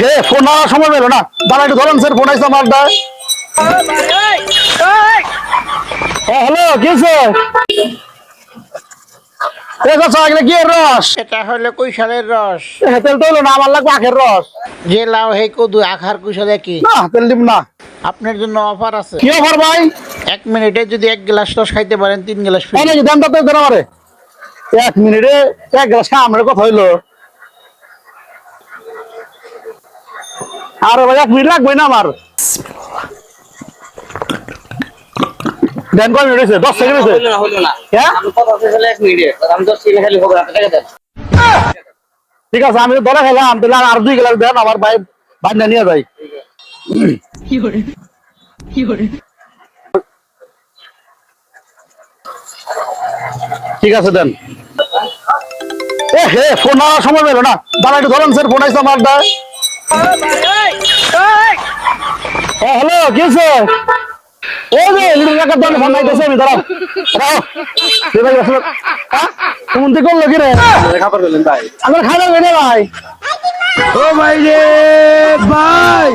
হে phone নেওয়ার সময় পেল না। দাঁড়া একটু ধরেন স্যার ফোন আইসা মারটা হ্যাঁ হ্যালো কি রস? এটা হলো রস। তেল তো না আমার লাগবে আখের রস। যে হে কদু আখার না তেল দিব না। আপনার জন্য অফার আছে। কি অফার ভাই? এক মিনিটে যদি এক গ্লাস রস খাইতে পারেন তিন গ্লাস ফ্রি। এই নাকি দাম তো দেন আমারে। এক মিনিটে এক গ্লাস খা আমার কথা হইল। আরে এক মিনিট লাগবে না আমার। দেন কয় মিনিট হয়েছে? দশ সেকেন্ড হয়েছে? না হইল না। হ্যাঁ? আমি কথা শেষ হলে এক মিনিটে। আমি দশ সেকেন্ড খালি হবে আপনি দেন। ঠিক আছে আমি দলে খেলাম তাহলে আর দুই গ্লাস দেন আমার ভাই ভাই না নিয়ে যাই ঠিক আছে দেন। এ হে ফোন সময় পেল না। দাঁড়া একটু ধরেন স্যার ফোন আইসা হ্যাঁ হ্যালো, কি হয়েছে? ওই যে লিটল ফোন নাইতেছে আমি, দাঁড়াও দাঁড়াও। দে ভাই, আসলে হ্যাঁ তুমি তো করল কি খাবার ভাই আমার খানা বেড়ে, ভাই। ও ভাই রে, ভাই।